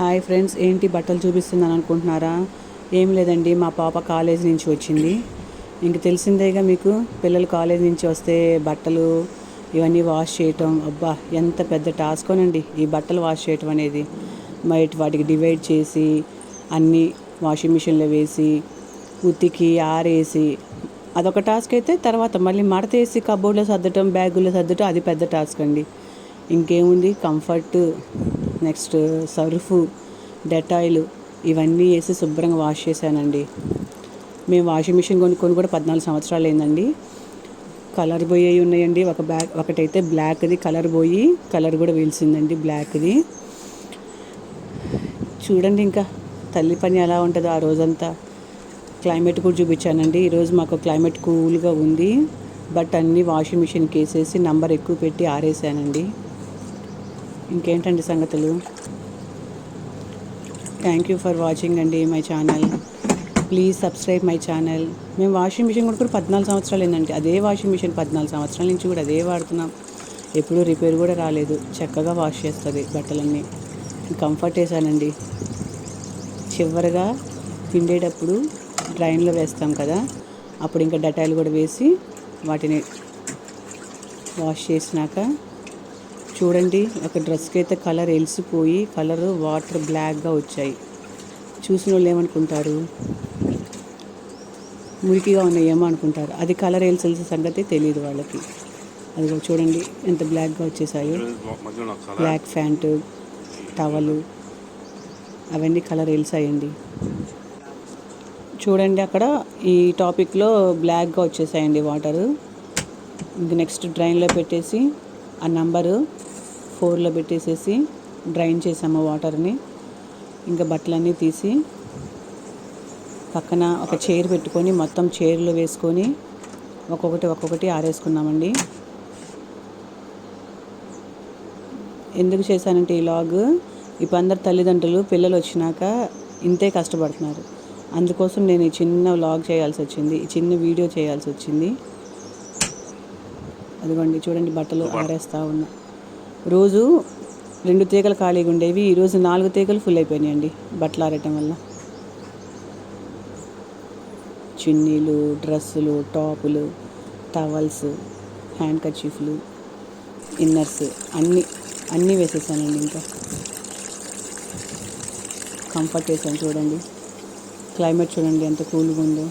Hi friends ఏంటి బట్టలు చూపిస్తున్నాను అనుకుంటున్నారా? ఏం లేదండి మా పాప కాలేజ్ నుంచి వచ్చింది. ఇంక తెలిసిందేగా మీకు పిల్లలు కాలేజ్ నుంచి వస్తే బట్టలు ఇవన్నీ వాష్ చేయటం అబ్బా ఎంత పెద్ద టాస్కోనండి ఈ బట్టలు వాష్ చేయటం అనేది. బయట వాటికి డివైడ్ చేసి అన్నీ వాషింగ్ మిషన్లో వేసి ఉతికి ఆరేసి అదొక టాస్క్ అయితే తర్వాత మళ్ళీ మడతేసి కబోర్డ్లో సర్దటం బ్యాగుల్లో సర్దటం అది పెద్ద టాస్క్ అండి. ఇంకేముంది కంఫర్ట్. నెక్స్ట్ సర్ఫ్ డెటాయిల్ ఇవన్నీ వేసి శుభ్రంగా వాష్ చేశానండి. మేము వాషింగ్ మిషన్ కొనుక్కొని కూడా పద్నాలుగు సంవత్సరాలు అయిందండి. కలర్ పోయి ఉన్నాయండి. ఒక బ్యాగ్ ఒకటైతే బ్లాక్ది కలర్ పోయి కలర్ కూడా వెలిసిందండి బ్లాక్ది చూడండి ఇంకా తల్లి పని ఎలా ఉంటుందో ఆ రోజంతా. క్లైమేట్ కూడా చూపించానండి. ఈరోజు మాకు క్లైమేట్ కూల్గా ఉంది. బట్ అన్నీ వాషింగ్ మిషన్కి వేసేసి నంబర్ ఎక్కువ పెట్టి ఆరేసానండి. ఇంకేంటండి సంగతులు? థ్యాంక్ యూ ఫర్ వాచింగ్ అండి my channel please subscribe my channel మేము వాషింగ్ మిషన్ కూడా కూడా పద్నాలుగు సంవత్సరాలు ఏంటంటే అదే వాషింగ్ మిషన్ పద్నాలుగు సంవత్సరాల నుంచి కూడా అదే వాడుతున్నాం. ఎప్పుడూ రిపేర్ కూడా రాలేదు. చక్కగా వాష్ చేస్తుంది బట్టలన్నీ. కంఫర్ట్ వేసానండి చివరిగా పిండేటప్పుడు డ్రైన్లో వేస్తాం కదా అప్పుడు ఇంకా డటాయిల్ కూడా వేసి వాటిని వాష్ చేసినాక చూడండి ఒక డ్రెస్కి అయితే కలర్ ఎలిసిపోయి కలర్ వాటర్ బ్లాక్గా వచ్చాయి. చూసిన వాళ్ళు ఏమనుకుంటారు? మురికిగా ఉన్నాయేమో అనుకుంటారు. అది కలర్ వేయాల్సిన సంగతి తెలియదు వాళ్ళకి. అది చూడండి ఎంత బ్లాక్గా వచ్చేసాయో. బ్లాక్ ప్యాంటు టవలు అవన్నీ కలర్ వెలిసాయండి. చూడండి అక్కడ ఈ టాపిక్లో బ్లాక్గా వచ్చేసాయండి వాటరు. ఇంక నెక్స్ట్ డ్రైన్లో పెట్టేసి ఆ నంబరు ఫోర్లో పెట్టేసేసి డ్రైన్ చేసాము వాటర్ని. ఇంకా బట్టలన్నీ తీసి పక్కన ఒక చైర్ పెట్టుకొని మొత్తం చైర్లో వేసుకొని ఒక్కొక్కటి ఒక్కొక్కటి ఆరేసుకున్నామండి. ఎందుకు చేశానంటే ఈ లాగ్ ఇప్పుడు అందరు తల్లిదండ్రులు పిల్లలు వచ్చినాక ఇంతే కష్టపడుతున్నారు. అందుకోసం నేను ఈ చిన్న వ్లాగ్ చేయాల్సి వచ్చింది ఈ చిన్న వీడియో చేయాల్సి వచ్చింది. అదిగోండి చూడండి బట్టలు ఆరేస్తూ ఉన్నా. రోజు రెండు తీగలు ఖాళీగా ఉండేవి. ఈరోజు నాలుగు తీగలు ఫుల్ అయిపోయినాయండి బట్టలు ఆరేయటం వల్ల. చున్నీలు డ్రెస్సులు టాపులు టవల్స్ హ్యాండ్ కర్చీఫ్లు ఇన్నర్స్ అన్నీ అన్నీ వేసేసానండి ఇంకా. కంఫర్ట్ వేసాను చూడండి. క్లైమేట్ చూడండి ఎంత కూల్గా ఉందో.